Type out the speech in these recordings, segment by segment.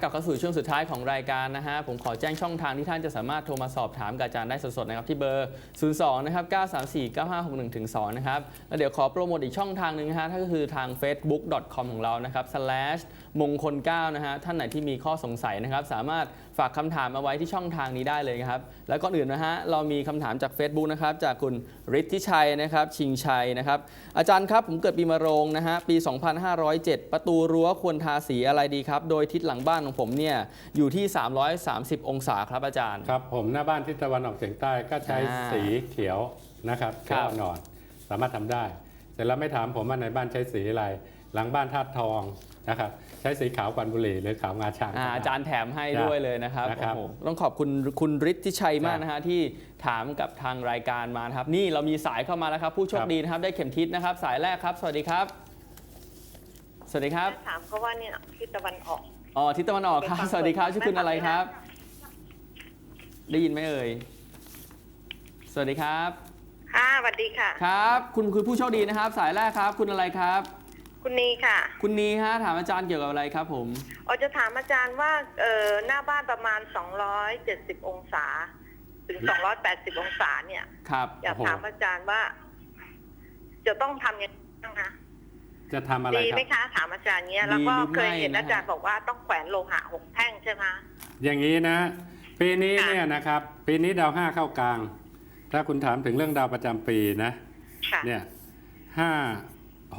กลับเข้าสู่ช่วงสุดท้ายของรายการนะฮะ ผมขอแจ้งช่องทางที่ท่านจะสามารถโทรมาสอบถามกับอาจารย์ได้สดๆนะครับที่เบอร์ 02 นะครับ 934 9561ถึง2นะครับ แล้วเดี๋ยวขอโปรโมทอีกช่องทางหนึ่งนะฮะถ้าก็คือทาง facebook.com ของเรานะครับ slash มงคล9นะฮะท่านไหนที่มีข้อสงสัยนะครับ สามารถฝากคำถามมาไว้ที่ช่องทางนี้ได้เลยครับ แล้วก่อนอื่นนะฮะเรามีคำถามจาก Facebook นะครับจากคุณฤทธิชัยนะครับชิงชัยนะครับ อาจารย์ครับผมเกิดปีมะโรงนะฮะปี 2507 ประตูรั้วควรทาสีอะไรดีครับ โดยทิศหลังบ้านของผมเนี่ยอยู่ที่ 330 องศาครับอาจารย์ครับผมหน้าบ้านทิศตะวันออกเฉียงใต้ก็ใช้อ่าสีเขียวนะครับครัเขียวบอ่อนๆสามารถทำได้ เสร็จแล้วไม่ถามผมว่าในบ้านใช้สีอะไร หลังบ้านธาตุทอง นะครับใช้สีขาวกวันบุหรี่หรือขาวงาช้าง อ่าก็ได้อาจารย์แถมให้ครับด้วยเลยนะครับนะครับ โอ้โหต้องขอบคุณคุณฤทธิชัยมากครับนะฮะที่ถามกับทางรายการมานะครับ นี่เรามีสายเข้ามาแล้วครับ ผู้โชคครับดีนะครับได้เข็มทิศนะครับ สายแรกครับ สวัสดีครับ สวัสดีครับถามเขาว่าเนี่ยทิศตะวันออก อ๋อทิศตะวันออกครับไปฟังสวัสดีครับเปิดชื่อคุณอะไรครับแม่ได้ยินไหมเอ่ยสวัสดีครับ ค่ะสวัสดีค่ะ ครับ คุณคือผู้โชคดีนะครับ สายแรกครับ คุณอะไรครับ คุณนีค่ะคุณนีฮะถามอาจารย์เกี่ยวกับอะไรครับผมออจะถามอาจารย์ว่าเออหน้าบ้านประมาณ 270 องศา ถึง 280 องศาเนี่ย ครับอยากโอ้โหถามอาจารย์ว่า จะต้องทำยังไงบ้างคะจะทำอะไรดีคไหมรับ คะถามอาจารย์เนี้ย แล้วก็ดีหรือไม่เคยเห็นนะฮะ อาจารย์บอกว่าต้องแขวนโลหะหกแท่งใช่ไหมคะ อย่างนี้นะ ปีนี้ค่ะ เนี่ยนะครับ ปีนี้ดาวห้าเข้ากลาง ถ้าคุณถามถึงเรื่องดาวประจำปีนะ ค่ะ เนี่ยห้า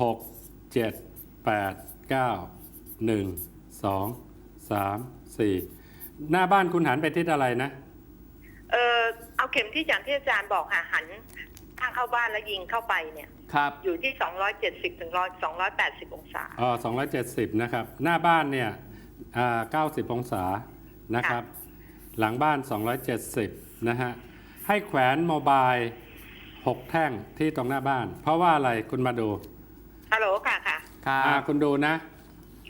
หก เจ็ดแปดเก้าหนึ่งสองสามสี่หน้าบ้านคุณหันไปทิศอะไรนะ เออเอาเข็มที่อย่างที่อาจารย์บอกค่ะหันข้างเข้าบ้านแล้วยิงเข้าไปเนี่ยครับอยู่ที่ 270ถึง280 องศาอ๋อ270 นะครับ หน้าบ้านเนี่ยอ่า90 องศานะครับ หลังบ้าน 270 นะฮะ ให้แขวนโมบาย 6 แท่งที่ตรงหน้าบ้าน เพราะว่าอะไรคุณมาดู ฮัลโหลค่ะค่ะครัอ่าบคุณดูนะ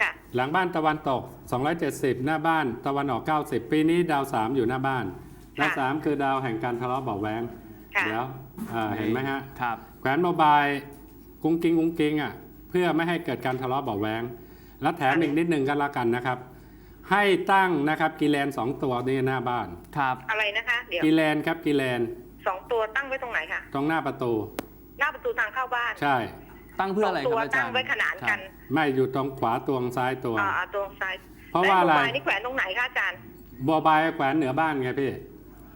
ค่ะ หลังบ้านตะวันตก 270 หน้าบ้านตะวันออก 90 ปีนี้ดาว 3 อยู่หน้าบ้านดาวค่ะ3คือดาวแห่งการทะเลาะเบาะแวงค่ะ เดี๋ยวอ่าเห็นไหมฮะ ครับ แขวนโมบายกุ้งกิ้งกุ้งกิ้งอะเพื่อไม่ให้เกิดการทะเลาะเบาะแวงและแถมอีกนิดหนึ่งกันละกันนะครับ ให้ตั้งนะครับกีแลนสองตัวนี่หน้าบ้านครับ อะไรนะคะ เดี๋ยวกีแลนครับกีแลนสองตัวตั้งไว้ตรงไหนคะตรงหน้าประตู หน้าประตูทางเข้าบ้าน ใช่ ตั้งเพื่ออะไรสคตัรับวอาจาตั้รงย์ ไว้ขนานกันไม่อยู่ตรงขวาตวงซ้ายตวง อ่าอ่าตรงซ้ายเพราะว่าอะไรแต่โมบยนี่แขวนตรงไหนคะอาจารย์โมบายแขวนเหนือบ้านไงพี่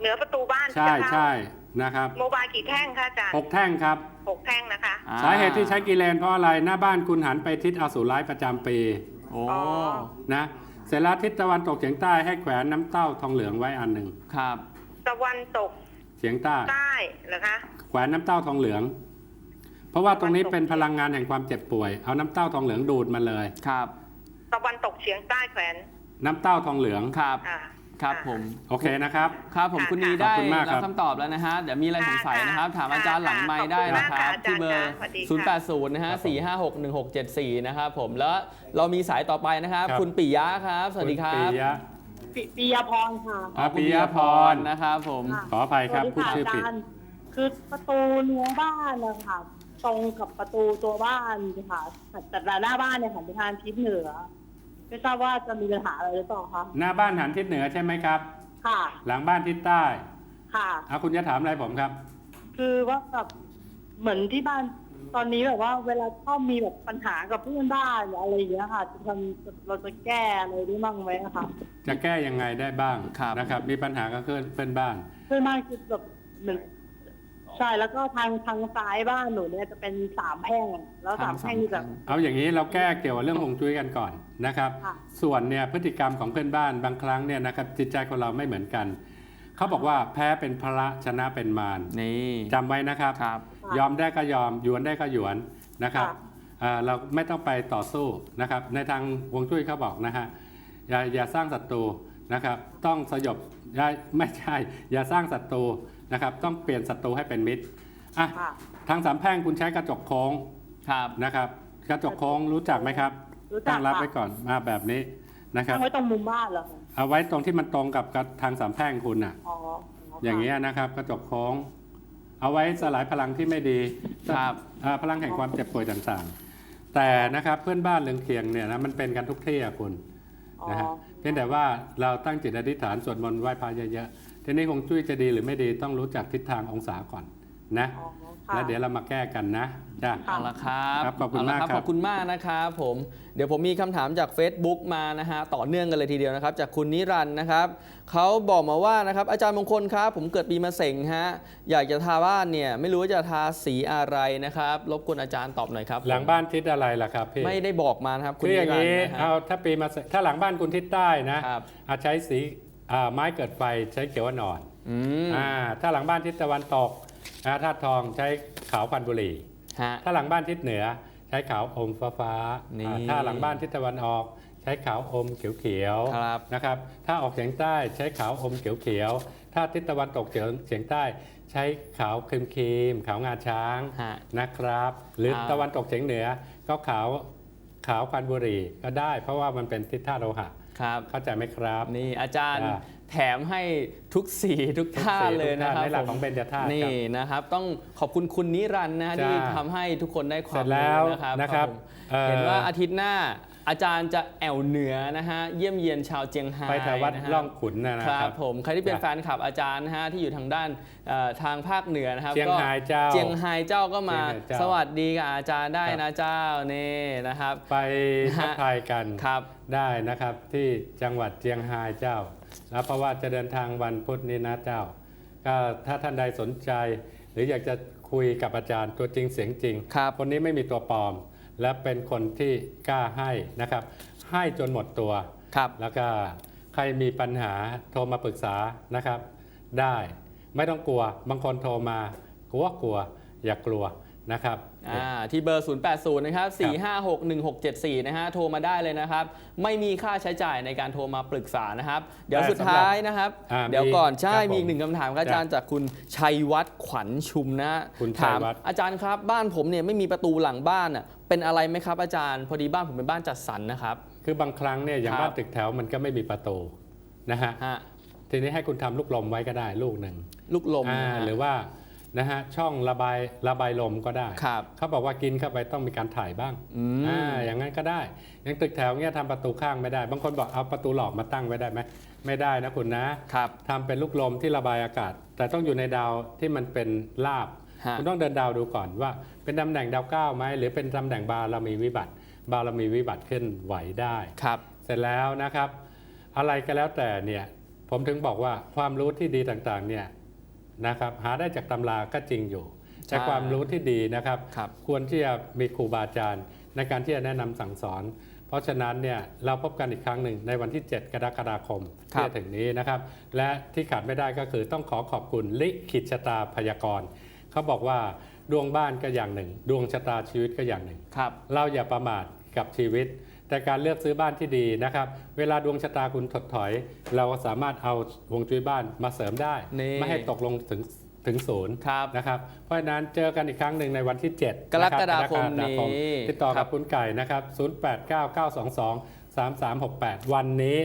เหนือประตูบ้านใช่จะเข้าใช่นะครับโมบายกี่แท่งคะอาจารย์หกแท่งครับ หกแท่งนะคะ อ่สาเหตุที่ใช้กีแลนเพราะอะไรหน้าบ้านคุณหันไปทิศอสูรร้ายประจำปีโอ้อ๋อ นะเสร็จแล้วทิศตะวันตกเฉียงใต้ให้แขวนน้ำเต้าทองเหลืองไว้อันหนึ่งครับ ตะวันตกเฉียงใต้ ใต้เหรอคะแขวนน้ำเต้าทองเหลือง เพราะว่าตรงนี้ตะวันตกเป็นพลังงานแห่งความเจ็บป่วย เอาน้ำเต้าทองเหลืองดูดมาเลย ครับ ตะวันตกเฉียงใต้แขวนน้ำเต้าทองเหลืองครับ อ่า ครับอ่าผม โอเคนะครับ ครับผมค่ะคุณนีค่ะได้ขอบคุณมากครัรับบคำตอบแล้วนะฮะ เดี๋ยวมีอะไรสงสัยนะครับค่ะถามอาจารย์หลังไม้ค่ะได้นะคขอบคุณมากรับค่ะที่เบอร์ อาจารย์ค่ะสวัสดีค่ะ 080 นะฮะครับผม4561674 นะครับผม แล้วเรามีสายต่อไปนะครับ ครับ คุณปิยะครับ สวัสดีครัณบปิยะปิปิยพรค่ะอ่าคุณปิยพรนะครับผม ค่ะ ขออภัยครับสวัสพูดค่ะชื่อผิดาจารย์คือประตูรั้วบ้านนะคะ ตรงกับประตูตัวบ้านค่ะแต่หน้าบ้านเนี่ยหันไปทางทิศเหนือไม่ทราบว่าจะมีปัญหาอะไรหรือเปล่าคะหน้าบ้านหันทิศเหนือใช่ไหมครับ ค่ะ หลังบ้านทิศใต้ค่ะเอาคุณจะถามอะไรผมครับ คือว่าแบบเหมือนที่บ้านตอนนี้แบบว่า เวลาชอบมีแบบปัญหากับเพื่อนบ้านหรืออะไรอย่างเงี้ยค่ะจะทำเราจะแก้อะไรได้บ้างไหมอะค่ะจะแก้ยังไงได้บ้างครับ นะครับ มีปัญหากับเพื่อนเพื่อนบ้าน เพื่อนบ้านคือแบบเหมือน ใช่แล้วก็ทางทางซ้ายบ้านหนูเนี่ยจะเป็นสามแพร่งแล้วสามแพร่งนี่แบบเอาอย่างนี้เราแก้เกี่ยวกับเรื่องฮวงจุ้ยกันก่อนนะครับ ค่ะ ส่วนเนี่ยพฤติกรรมของเพื่อนบ้านบางครั้งเนี่ยนะครับจิตใจของเราไม่เหมือนกัน เขาบอกว่าแพ้เป็นพระชนะเป็นมารนี่จำไว้นะครับ ครับ ยอมได้ก็ยอมหยวนได้ก็หยวนนะครับค่ะอ่าเราไม่ต้องไปต่อสู้นะครับ ในทางฮวงจุ้ยเขาบอกนะฮะอย่าอย่าสร้างศัตรูนะครับ ต้องสยบอย่าไม่ใช่ อย่าสร้างศัตรู นะครับต้องเปลี่ยนศัตรูให้เป็นมิตรอะค่ะ ทางสามแพร่งคุณใช้กระจกโค้งครับ นะครับ กระจกโค้งรู้จักไหมครับรู้จัตั้กงรับค่ะ ไว้ก่อนมาแบบนี้นะครับตั้งไว้ตรงมุมบ้านเหรอคะเอาไว้ตรงที่มันตรงกับกับทางสามแพร่งคุณอะ อ๋ออย่างนี้เงี้ยนะครับกระจกโค้ง เอาไว้สลายพลังที่ไม่ดีครับ อ่าพลังแห่งความเจ็บป่วยต่างๆ แต่นะครับเพื่อนบ้านเรือนเคียงเนี่ยนะมันเป็นกันทุกที่อะคุณนะฮะอ๋อเพียงแต่ว่าเราตั้งจิตอธิษฐานสวดมนต์ไหว้พระเยอะๆ ทีนี้คงจุ้ยจะดีหรือไม่ดีต้องรู้จักทิศทางองศาก่อนนะอ๋อค่ะ แล้วเดี๋ยวเรามาแก้กันนะจ้าค่ะเอาละครับครับขอบคุณเละมากครับ ขอบคุณมากนะครับผม เดี๋ยวผมมีคำถามจาก Facebook มานะฮะต่อเนื่องกันเลยทีเดียวนะครับ จากคุณนิรันดร์นะครับเขาบอกมาว่านะครับอาจารย์มงคลครับ ผมเกิดปีมะเสงฮะอยากจะทาบ้านเนี่ยไม่รู้ว่าจะทาสีอะไรนะครับรบกวนอาจารย์ตอบหน่อยครับหลังบ้านทิศอะไรล่ะครับพี่ไม่ได้บอกมานะครับคุณคืออย่างนิรันดนี้ร์นะคเอารับถ้าปีมาถ้าหลังบ้านคุณทิศใต้นะครับ อาใช้สีอ่า ไม้เกิดไฟใช้เขียวอ่อนอืมอ่าถ้าหลังบ้านทิศตะวันตกอ่าธาตุทองใช้ขาวควันบุหรี่ฮะถ้าหลังบ้านทิศเหนือใช้ขาวอมฟ้าฟ้าๆนี่อ่าถ้าหลังบ้านทิศตะวันออกใช้ขาวอมเขียวเขียวๆครับนะครับ ถ้าออกเฉียงใต้ใช้ขาวอมเขียวเขียวๆถ้าทิศตะวันตกเฉียงเฉียงใต้ ใช้ขาวครีมครีมๆขาวงาช้างฮะนะครับ หรืออาตะวันตกเฉียงเหนือก็ขาวขาวควันบุหรี่ก็ได้ เพราะว่ามันเป็นทิศธาตุโลหะ ครับเข้าใจไหมครับ นี่อาจารย์อ่าแถมให้ทุกสีทุกทุกท่าสีเลยทุกนะท่าครับในหลักผมของเบญจธาตุนี่ครับนะครับต้องขอบคุณคุณนิรันดร์นะฮะจ้าที่ทำให้ทุกคนได้ควาเสร็มจแล้วรู้นะครับนะครับผมอ่อเห็นว่าอาทิตย์หน้า อาจารย์จะแอวเหนือนะฮะเยี่ยมเยียนชาวเจียงไฮ้ไปแถววัดนะฮะ ล่องขุนนะนะคครัรับบผมใครที่เป็นจ้ะแฟนคลับอาจารย์นะฮะที่อยู่ทางด้านเอ่อทางภาคเหนือนะครับเจียงก็ไฮ้เจ้า เจียงไฮ้เจ้าก็มาเจียงไฮ้เจ้าสวัสดีกับอาจารย์ได้ครับ นะเจ้านี่นะครับ ไปนะฮะทักทายกันครับ ได้นะครับที่จังหวัดเจียงไฮ้เจ้า แล้วเพราะว่าจะเดินทางวันพุธนี้นะเจ้า ก็ถ้าท่านใดสนใจ หรืออยากจะคุยกับอาจารย์ตัวจริงเสียงจริงครับคนนี้ไม่มีตัวปลอม และเป็นคนที่กล้าให้นะครับ ให้จนหมดตัว ครับ แล้วก็ใครมีปัญหาโทรมาปรึกษานะครับ ได้ไม่ต้องกลัวบางคนโทรมากลัวกลัว อย่ากลัวนะครับ อ่าที่เบอร์ 080 นะครับ 4561674 นะฮะ โทรมาได้เลยนะครับ ไม่มีค่าใช้จ่ายในการโทรมาปรึกษานะครับ เดี๋ยวได้สุดท้ายนะครับ อ่าเดี๋ยวก่อน มีใช่ ครับมีอีกผมหนึ่งคำถามครับอาจารย์จากคุณชัยวัฒน์ขวัญชุมนะคุณชัถายมวัฒน์อาจารย์ครับ บ้านผมเนี่ยไม่มีประตูหลังบ้านอะ เป็นอะไรไหมครับอาจารย์ พอดีบ้านผมเป็นบ้านจัดสรรนะครับ คือบางครั้งเนี่ยอย่างครับ บ้านตึกแถวมันก็ไม่มีประตูนะฮะฮะทีนี้ให้คุณทำลูกลมไว้ก็ได้ลูกหนึ่งลูกลมอ่านะฮะ หรือว่านะฮะช่องระบายระบายลมก็ได้ครับเขาบอกว่ากินเข้าไปต้องมีการถ่ายบ้างอืม อ่าอย่างนั้นก็ได้อย่างตึกแถวเนี้ยทำประตูข้างไม่ได้ บางคนบอกเอาประตูหลอกมาตั้งไว้ได้ไหมไม่ได้นะคุณนะ ครับ ทำเป็นลูกลมที่ระบายอากาศ แต่ต้องอยู่ในดาวที่มันเป็นลาบฮะ คุณต้องเดินดาวดูก่อนว่า เป็นตำแหน่งดาวเก้าไหมหรือเป็นตำแหน่งบารมีวิบัติ บารมีวิบัติขึ้นไหวได้ครับ เสร็จแล้วนะครับ อะไรก็แล้วแต่เนี่ยผมถึงบอกว่าความรู้ที่ดีต่างๆเนี่ยนะครับหาได้จากตำราก็จริงอยู่แต่ใช่ความรู้ที่ดีนะครับครับ ควรที่จะมีครูบาอาจารย์ในการที่จะแนะนำสั่งสอน เพราะฉะนั้นเนี่ยเราพบกันอีกครั้งหนึ่งในวันที่ 7 กรกฎาคมครับที่จะถึงนี้นะครับ และที่ขาดไม่ได้ก็คือต้องขอขอบคุณลิขิตชะตาพยากรณ์ เขาบอกว่าดวงบ้านก็อย่างหนึ่ง ดวงชะตาชีวิตก็อย่างหนึ่ง ครับเราอย่าประมาทกับชีวิต แต่การเลือกซื้อบ้านที่ดีนะครับ เวลาดวงชะตาคุณถดถอย เราก็สามารถเอาฮวงจุ้ยบ้านมาเสริมได้ นี่ ไม่ให้ตกลงถึงถึงศูนย์ครับ นะครับ เพราะฉะนั้นเจอกันอีกครั้งหนึ่งในวันที่ 7กรกฎาคมกรกฎาคมนี้ติดต่อครักับบ คุณไก่นะครับ 0899223368 วันนี้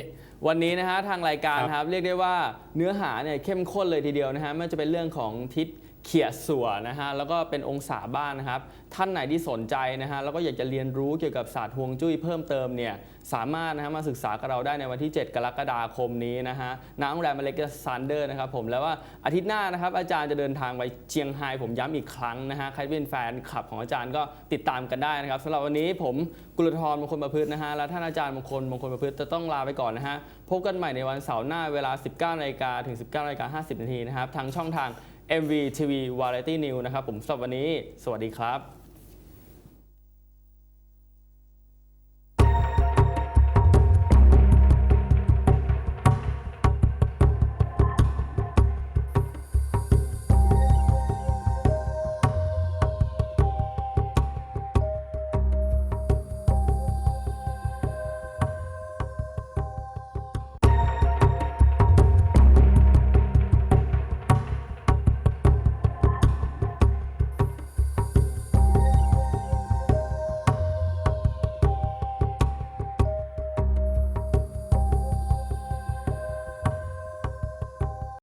วันนี้นะฮะทางรายการครับครับเรียกได้ว่าเนื้อหาเนี่ยเข้มข้นเลยทีเดียวนะฮะไม่ว่าจะเป็นเรื่องของทิศ เขียดสัวนะฮะแล้วก็เป็นองศาบ้านนะครับ ท่านไหนที่สนใจนะฮะแล้วก็อยากจะเรียนรู้เกี่ยวกับศาสตร์ฮวงจุ้ยเพิ่มเติมเนี่ยสามารถนะฮะมาศึกษากับเราได้ในวันที่ 7 กรกฎาคมนี้นะฮะณโรงแรมเล็กซันเดอร์นะครับผมแล้วว่าอาทิตย์หน้านะครับอาจารย์จะเดินทางไปเชียงไฮ้ผมย้ำอีกครั้งนะฮะใครเป็นแฟนคลับของอาจารย์ก็ติดตามกันได้นะครับสำหรับวันนี้ผมกุลธรมงคลประพฤตินะฮะและท่านอาจารย์มงคลมงคลประพฤติจะต้องลาไปก่อนนะฮะพบกันใหม่ในวันเสาร์หน้าเวลา 19นาฬิกาถึง 19นาฬิกา50นาทีนะครับทางช่องทาง MV TV Variety News นะครับผมสำหรับวันนี้ สวัสดีครับ